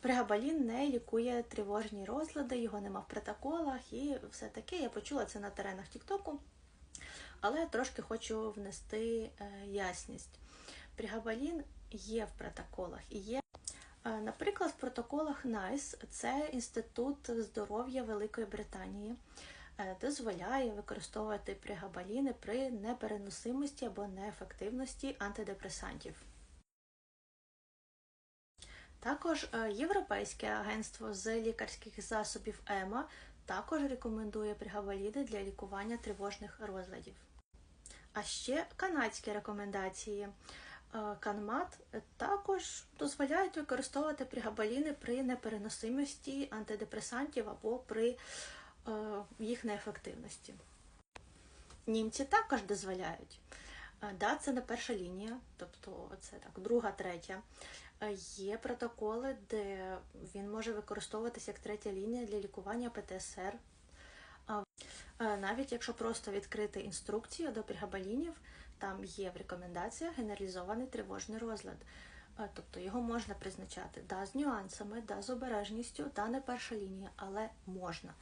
Пригабалін не лікує тривожні розлади, його нема в протоколах і все таке. Я почула це на теренах Тіктоку, але трошки хочу внести е, ясність. Пригабалін є в протоколах і є. Е, Наприклад, в протоколах NICE, це інститут здоров'я Великої Британії, е, дозволяє використовувати пригабаліни при непереносимості або неефективності антидепресантів. Також е, Європейське агентство з лікарських засобів ЕМА також рекомендує пригабаліни для лікування тривожних розладів. А ще канадські рекомендації. Е, Канмат також дозволяють використовувати пригабаліни при непереносимості антидепресантів або при е, їх неефективності. Німці також дозволяють. Е, Да, це не перша лінія, тобто це так, друга, третя. Е, Є протоколи, де він може використовуватися як третя лінія для лікування ПТСР. Е, Навіть якщо просто відкрити інструкцію до пригабалінів, там є в рекомендаціях генералізований тривожний розлад. Тобто його можна призначати да, з нюансами, да, з обережністю, да, не перша лінія, але можна.